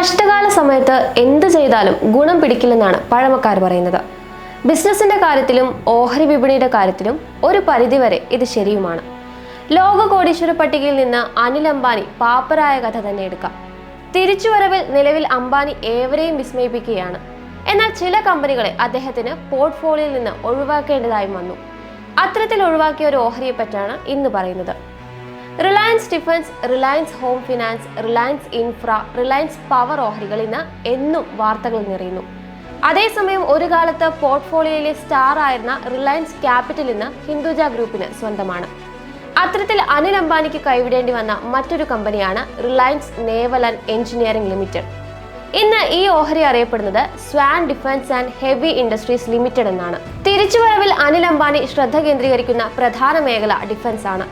കഷ്ടകാല സമയത്ത് എന്ത് ചെയ്താലും ഗുണം പിടിക്കില്ലെന്നാണ് പഴമക്കാർ പറയുന്നത്. ബിസിനസിന്റെ കാര്യത്തിലും ഓഹരി വിപണിയുടെ കാര്യത്തിലും ഒരു പരിധിവരെ ഇത് ശരിയുമാണ്. ലോക കോടീശ്വര പട്ടികയിൽ നിന്ന് അനിൽ അംബാനി പാപ്പരായ കഥ തന്നെ എടുക്കാം. തിരിച്ചുവരവിൽ നിലവിൽ അംബാനി ഏവരെയും വിസ്മയിപ്പിക്കുകയാണ്. എന്നാൽ ചില കമ്പനികളെ അദ്ദേഹത്തിന് പോർട്ട്ഫോളിയോയിൽ നിന്ന് ഒഴിവാക്കേണ്ടതായും വന്നു. അത്തരത്തിൽ ഒഴിവാക്കിയ ഒരു ഓഹരിയെ പറ്റാണ് ഇന്ന് പറയുന്നത്. Reliance Defence Reliance Home Finance Reliance Infra Reliance Power ഓഹരികൾ ഇന്ന് എന്നും വാർത്തകൾ നിറയുന്നു. അതേസമയം ഒരു കാലത്ത് പോർട്ട്ഫോളിയോയിലെ സ്റ്റാർ ആയിരുന്ന റിലയൻസ് ക്യാപിറ്റൽ ഇന്ന് ഹിന്ദുജ ഗ്രൂപ്പിന് സ്വന്തമാണ്. അത്തരത്തിൽ അനിൽ അംബാനിക്ക് കൈവിടേണ്ടി വന്ന മറ്റൊരു കമ്പനിയാണ് Reliance Naval and Engineering Limited. ഇന്ന് ഈ ഓഹരി അറിയപ്പെടുന്നത് Swan Defence and Heavy Industries Limited എന്നാണ്. തിരിച്ചുവരവിൽ അനിൽ അംബാനി ശ്രദ്ധ കേന്ദ്രീകരിക്കുന്ന പ്രധാന മേഖല ഡിഫൻസ് ആണ്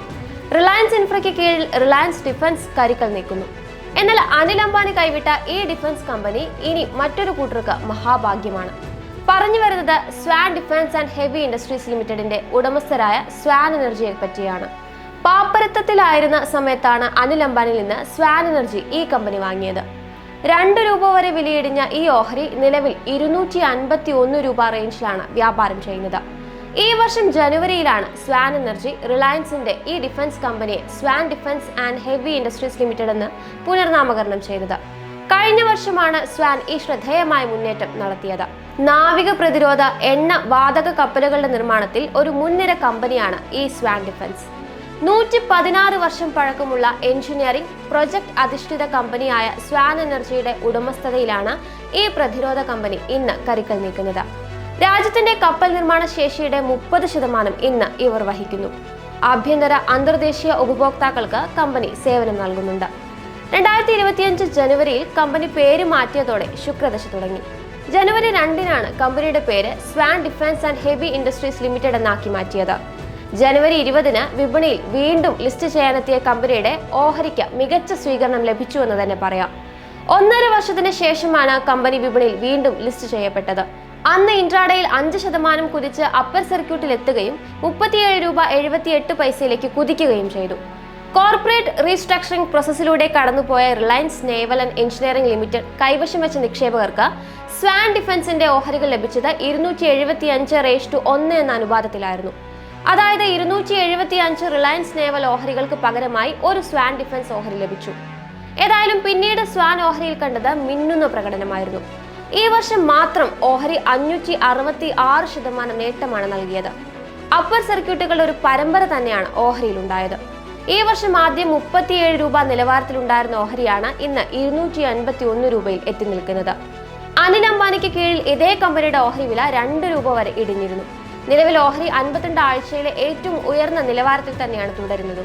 റിലയൻസ് ഇൻഫ്രയ്ക്ക് കീഴിൽ റിലയൻസ് ഡിഫൻസ് കരുക്കൾ നീക്കുന്നു. എന്നാൽ അനിൽ അംബാനി കൈവിട്ട ഈ ഡിഫൻസ് കമ്പനി ഇനി മറ്റൊരു കൂട്ടർക്ക് മഹാഭാഗ്യമാണ്. പറഞ്ഞു വരുന്നത് Swan Defence and Heavy Industries ലിമിറ്റഡിന്റെ ഉടമസ്ഥരായ സ്വാൻ എനർജിയെ പറ്റിയാണ്. പാപ്പരത്തത്തിലായിരുന്ന സമയത്താണ് അനിൽ അംബാനിൽ നിന്ന് സ്വാൻ എനർജി ഈ കമ്പനി വാങ്ങിയത്. രണ്ട് രൂപ വരെ വിലയിടിഞ്ഞ ഈ ഓഹരി നിലവിൽ ഇരുന്നൂറ്റി അൻപത്തി ഒന്ന് രൂപ റേഞ്ചിലാണ് വ്യാപാരം ചെയ്യുന്നത്. ഈ വർഷം ജനുവരിയിലാണ് സ്വാൻ എനർജി റിലയൻസിന്റെ ഈ ഡിഫൻസ് കമ്പനിയെ Swan Defence and Heavy Industries Limited എന്ന് പുനർനാമകരണം ചെയ്തത്. കഴിഞ്ഞ വർഷമാണ് സ്വാൻ ഈ ശ്രദ്ധേയമായ മുന്നേറ്റം നടത്തിയത്. നാവിക പ്രതിരോധ എണ്ണ വാതക കപ്പലുകളുടെ നിർമ്മാണത്തിൽ ഒരു മുൻനിര കമ്പനിയാണ് ഈ സ്വാൻ ഡിഫൻസ് നൂറ്റി പതിനാറ് വർഷം പഴക്കമുള്ള എഞ്ചിനീയറിംഗ് പ്രൊജക്ട് അധിഷ്ഠിത കമ്പനിയായ സ്വാൻ എനർജിയുടെ ഉടമസ്ഥതയിലാണ് ഈ പ്രതിരോധ കമ്പനി ഇന്ന് കരുക്കൽ നീക്കുന്നത്. രാജ്യത്തിന്റെ കപ്പൽ നിർമ്മാണ ശേഷിയുടെ മുപ്പത് ശതമാനം ഇന്ന് ഇവർ വഹിക്കുന്നു. ആഭ്യന്തര അന്തർദേശീയ ഉപഭോക്താക്കൾക്ക് കമ്പനി സേവനം നൽകുന്നുണ്ട്. രണ്ടായിരത്തി ഇരുപത്തിയഞ്ച് ജനുവരിയിൽ കമ്പനി പേര് മാറ്റിയതോടെ ശുക്രദശ തുടങ്ങി. ജനുവരി രണ്ടിനാണ് കമ്പനിയുടെ പേര് Swan Defence and Heavy Industries Limited എന്നാക്കി മാറ്റിയത്. ജനുവരി ഇരുപതിന് വിപണിയിൽ വീണ്ടും ലിസ്റ്റ് ചെയ്യാനെത്തിയ കമ്പനിയുടെ ഓഹരിക്ക് മികച്ച സ്വീകരണം ലഭിച്ചുവെന്ന് തന്നെ പറയാം. ഒന്നര വർഷത്തിന് ശേഷമാണ് കമ്പനി വിപണിയിൽ വീണ്ടും ലിസ്റ്റ് ചെയ്യപ്പെട്ടത്. അന്ന് ഇൻട്രാഡയിൽ അഞ്ച് ശതമാനം കുതിച്ച് അപ്പർ സർക്യൂട്ടിൽ എത്തുകയും മുപ്പത്തിയേഴ് രൂപ എഴുപത്തിയെട്ട് പൈസയിലേക്ക് കുതിക്കുകയും ചെയ്തു. കോർപ്പറേറ്റ് റീസ്ട്രക്ചറിംഗ് പ്രോസസ്സിലൂടെ കടന്നുപോയ Reliance Naval and Engineering Limited കൈവശം വെച്ച നിക്ഷേപകർക്ക് സ്വാൻ ഡിഫൻസിന്റെ ഓഹരികൾ ലഭിച്ചത് ഇരുന്നൂറ്റി എഴുപത്തി അഞ്ച് റേഷ് ടു ഒന്ന് എന്ന അനുപാതത്തിലായിരുന്നു. അതായത് ഇരുന്നൂറ്റി എഴുപത്തി അഞ്ച് റിലയൻസ് നേവൽ ഓഹരികൾക്ക് പകരമായി ഒരു സ്വാൻ ഡിഫൻസ് ഓഹരി ലഭിച്ചു. ഏതായാലും പിന്നീട് സ്വാൻ ഓഹരിയിൽ കണ്ടത് മിന്നുന്ന പ്രകടനമായിരുന്നു. ഈ വർഷം മാത്രം ഓഹരി അഞ്ഞൂറ്റി അറുപത്തി ആറ് ശതമാനം നേട്ടമാണ് നൽകിയത്. അപ്പർ സർക്യൂട്ടുകളുടെ ഒരു പരമ്പര തന്നെയാണ് ഓഹരിയിൽ ഉണ്ടായത് ഈ വർഷം ആദ്യം മുപ്പത്തിയേഴ് രൂപ നിലവാരത്തിലുണ്ടായിരുന്ന ഓഹരിയാണ് ഇന്ന് ഇരുന്നൂറ്റി അൻപത്തി ഒന്ന് രൂപയിൽ എത്തി നിൽക്കുന്നത്. അനിൽ അംബാനിക്ക് കീഴിൽ ഇതേ കമ്പനിയുടെ ഓഹരി വില രണ്ട് രൂപ വരെ ഇടിഞ്ഞിരുന്നു. നിലവിൽ ഓഹരി അൻപത്തിരണ്ട് ആഴ്ചയിലെ ഏറ്റവും ഉയർന്ന നിലവാരത്തിൽ തന്നെയാണ് തുടരുന്നത്.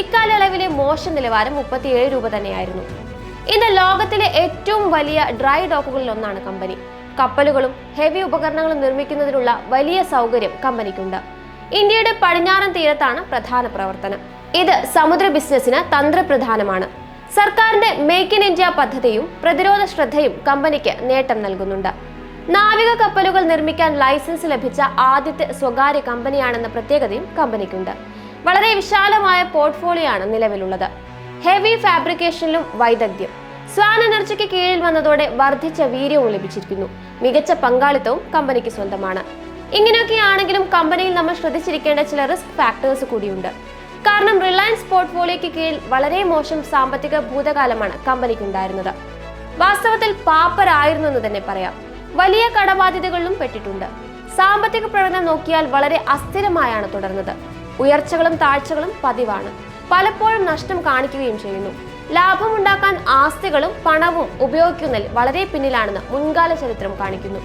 ഇക്കാലയളവിലെ മോശം നിലവാരം മുപ്പത്തിയേഴ് രൂപ തന്നെയായിരുന്നു. ഇന്ന് ലോകത്തിലെ ഏറ്റവും വലിയ ഡ്രൈ ഡോക്കുകളിൽ ഒന്നാണ് കമ്പനി. കപ്പലുകളും ഹെവി ഉപകരണങ്ങളും നിർമ്മിക്കുന്നതിനുള്ള വലിയ സൗകര്യം കമ്പനിക്കുണ്ട്. ഇന്ത്യയുടെ പടിഞ്ഞാറൻ തീരത്താണ് പ്രധാന പ്രവർത്തനം. ഇത് സമുദ്ര ബിസിനസ്സിന് തന്ത്രപ്രധാനമാണ്. സർക്കാരിന്റെ മേക്ക് ഇൻ ഇന്ത്യ പദ്ധതിയും പ്രതിരോധ ശ്രദ്ധയും കമ്പനിക്ക് നേട്ടം നൽകുന്നുണ്ട്. നാവിക കപ്പലുകൾ നിർമ്മിക്കാൻ ലൈസൻസ് ലഭിച്ച ആദ്യത്തെ സ്വകാര്യ കമ്പനിയാണെന്ന പ്രത്യേകതയും കമ്പനിക്കുണ്ട്. വളരെ വിശാലമായ പോർട്ട്ഫോളിയോ ആണ് നിലവിലുള്ളത്. ഹെവി ഫാബ്രിക്കേഷനിലും വൈദഗ്ധ്യം. സ്വാൻ എനർജിക്ക് കീഴിൽ വന്നതോടെ വർദ്ധിച്ച വീര്യവും ലഭിച്ചിരിക്കുന്നു. മികച്ച പങ്കാളിത്തവും കമ്പനിക്ക് സ്വന്തമാണ്. ഇങ്ങനെയൊക്കെയാണെങ്കിലും കമ്പനിയിൽ നമ്മൾ ശ്രദ്ധിച്ചിരിക്കേണ്ട ചില റിസ്ക് ഫാക്ടേഴ്സ് കൂടിയുണ്ട്. കാരണം റിലയൻസ് പോർട്ട്ഫോളിയോയ്ക്ക് കീഴിൽ വളരെ മോശം സാമ്പത്തിക ഭൂതകാലമാണ് കമ്പനിക്കുണ്ടായിരുന്നത്. വാസ്തവത്തിൽ പാപ്പരായിരുന്നു എന്ന് തന്നെ പറയാം. വലിയ കടബാധ്യതകളിലും പെട്ടിട്ടുണ്ട്. സാമ്പത്തിക പ്രകടനം നോക്കിയാൽ വളരെ അസ്ഥിരമായാണ് തുടർന്നത്. ഉയർച്ചകളും താഴ്ചകളും പതിവാണ്. പലപ്പോഴും നഷ്ടം കാണിക്കുകയും ചെയ്യുന്നു. ലാഭമുണ്ടാക്കാൻ ആസ്തികളും പണവും ഉപയോഗിക്കുന്നതിൽ വളരെ പിന്നിലാണെന്ന് മുൻകാല ചരിത്രം കാണിക്കുന്നു.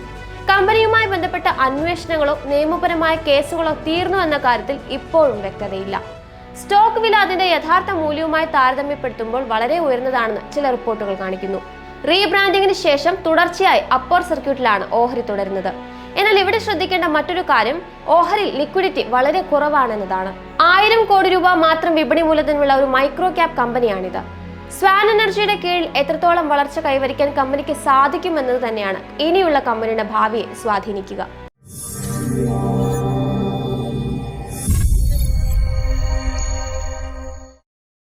കമ്പനിയുമായി ബന്ധപ്പെട്ട അന്വേഷണങ്ങളോ നിയമപരമായ കേസുകളോ തീർന്നു എന്ന കാര്യത്തിൽ ഇപ്പോഴും വ്യക്തതയില്ല. സ്റ്റോക്ക് വില അതിന്റെ യഥാർത്ഥ മൂല്യവുമായി താരതമ്യപ്പെടുത്തുമ്പോൾ വളരെ ഉയർന്നതാണെന്ന് ചില റിപ്പോർട്ടുകൾ കാണിക്കുന്നു. റീബ്രാൻഡിങ്ങിന് ശേഷം തുടർച്ചയായി അപ്പർ സർക്യൂട്ടിലാണ് ഓഹരി തുടരുന്നത്. എന്നാൽ ഇവിടെ ശ്രദ്ധിക്കേണ്ട മറ്റൊരു കാര്യം ഓഹരി ലിക്വിഡിറ്റി വളരെ കുറവാണെന്നതാണ്. ആയിരം കോടി രൂപ മാത്രം വിപണി മൂലധനമുള്ള ഒരു മൈക്രോ ക്യാപ് കമ്പനിയാണിത്. സ്വാൻ എനർജിയുടെ കീഴിൽ എത്രത്തോളം വളർച്ച കൈവരിക്കാൻ കമ്പനിക്ക് സാധിക്കുമെന്നത് തന്നെയാണ് ഇനിയുള്ള കമ്പനിയുടെ ഭാവിയെ സ്വാധീനിക്കുക.